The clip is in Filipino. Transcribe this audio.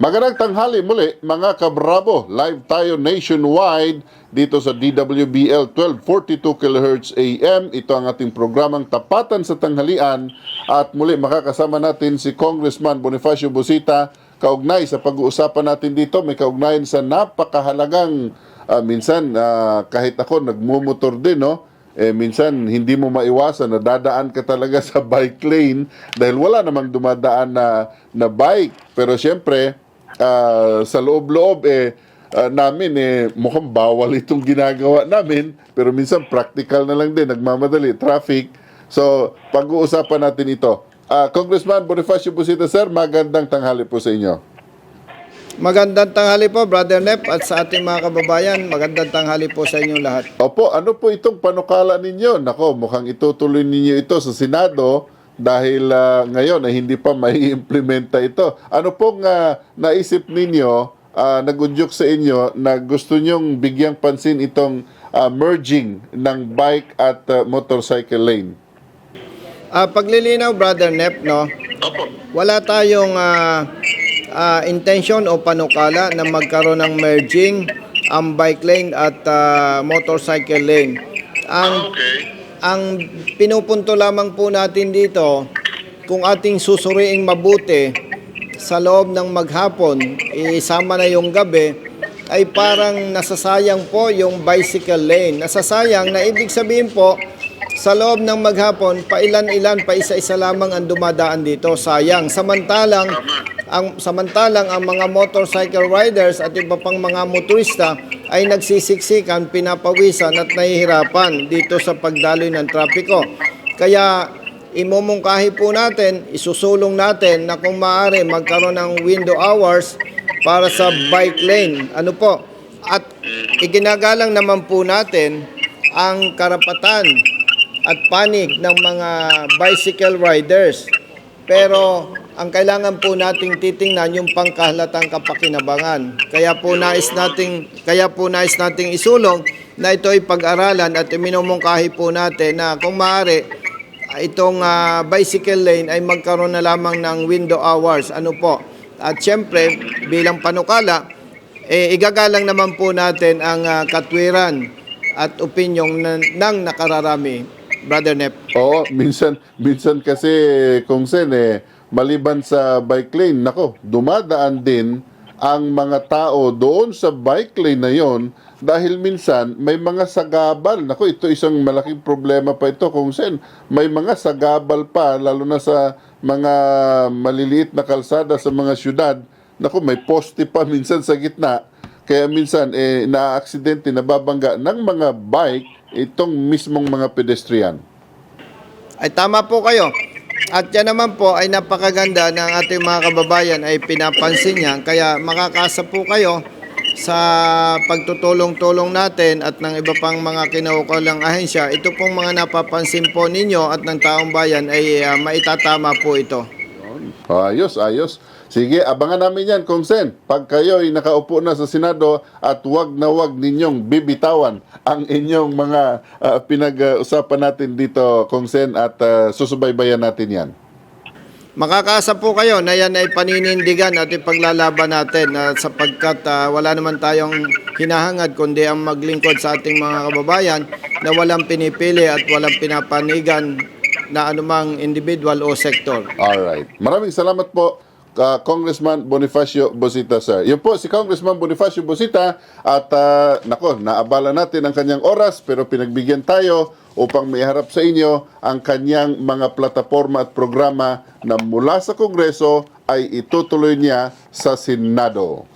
Magandang tanghali muli mga kabravo. Live tayo nationwide dito sa DWBL 1242 kHz AM. Ito ang ating programang Tapatan sa Tanghalian. At muli makakasama natin si Congressman Bonifacio Busita. Kaugnay sa pag-uusapan natin dito, may kaugnayan sa napakahalagang ah, minsan ah, kahit ako nagmumotor din, no? eh, minsan hindi mo maiwasan na dadaan ka talaga sa bike lane dahil wala namang dumadaan na, na bike. Pero siyempre, ah, sa loob-loob eh, ah, namin eh, mukhang bawal itong ginagawa namin. Pero minsan practical na lang din, nagmamadali, traffic. So, pag-uusapan natin ito. Ah, Congressman Bonifacio Busita, sir, magandang tanghali po sa inyo. Magandang tanghali po, Brother Nep, at sa ating mga kababayan, magandang tanghali po sa inyong lahat. Opo, ano po itong panukala ninyo? Nako, mukhang itutuloy ninyo ito sa Senado dahil ah, ngayon ay hindi pa may implementa ito. Ano pong ah, naisip ninyo, uh, nagunjok sa inyo na gusto nyong bigyang pansin itong ah, merging ng bike at ah, motorcycle lane? Ah, paglilinaw, Brother Nep, no, wala tayong ah, ah, intention o panukala na magkaroon ng merging ang bike lane at ah, motorcycle lane. Ang ang pinupunto lamang po natin dito, kung ating susuriing mabuti sa loob ng maghapon, isama na yung gabi, ay parang nasasayang po yung bicycle lane. Nasasayang na ibig sabihin po, sa loob ng maghapon, pailan-ilan, pa isa-isa lamang ang dumadaan dito. Sayang. Samantalang, ang, samantalang ang mga motorcycle riders at iba pang mga motorista ay nagsisiksikan, pinapawisan at nahihirapan dito sa pagdaloy ng trapiko. Kaya imumungkahi po natin, isusulong natin na kung maaari magkaroon ng window hours para sa bike lane. Ano po? At iginagalang naman po natin ang karapatan at panig ng mga bicycle riders. Pero ang kailangan po nating titingnan yung pangkahalatang kapakinabangan. Kaya po nais nating kaya po nais nating isulong na ito ay pag-aralan at minumungkahi po natin na kung maaari itong ah, bicycle lane ay magkaroon na lamang ng window hours. Ano po? At syempre, bilang panukala, eh, igagalang naman po natin ang ah, katwiran at opinion ng, ng nakararami. Brother Nep. Oo, minsan, minsan kasi kung sen eh, maliban sa bike lane, nako, dumadaan din ang mga tao doon sa bike lane na yon dahil minsan may mga sagabal. Nako, ito isang malaking problema pa ito kung sen. May mga sagabal pa, lalo na sa mga maliliit na kalsada sa mga syudad. Nako, may poste pa minsan sa gitna. Kaya minsan, eh, na-aksidente, nababangga ng mga bike itong mismong mga pedestrian. Ay tama po kayo. At yan naman po ay napakaganda ng ating mga kababayan ay pinapansin niya. Kaya makakasa po kayo sa pagtutulong-tulong natin at ng iba pang mga kinaukulang ahensya. Ito pong mga napapansin po ninyo at ng taong bayan ay ah, maitatama po ito. Ayos, ayos. Sige, abangan namin yan, Kung. Pag kayo'y nakaupo na sa Senado at wag na wag ninyong bibitawan ang inyong mga ah, pinag-usapan natin dito, Kung at ah, susubaybayan natin yan. Makakasa po kayo na yan ay paninindigan at ipaglalaban natin ah, sapagkat ah, wala naman tayong hinahangad kundi ang maglingkod sa ating mga kababayan na walang pinipili at walang pinapanigan na anumang individual o sektor. Alright. Maraming salamat po, ka Congressman Bonifacio Bosita, sir. Yun po, si Congressman Bonifacio Bosita at ah, nako, naabala natin ang kanyang oras pero pinagbigyan tayo upang maiharap sa inyo ang kanyang mga plataforma at programa na mula sa Kongreso ay itutuloy niya sa Senado.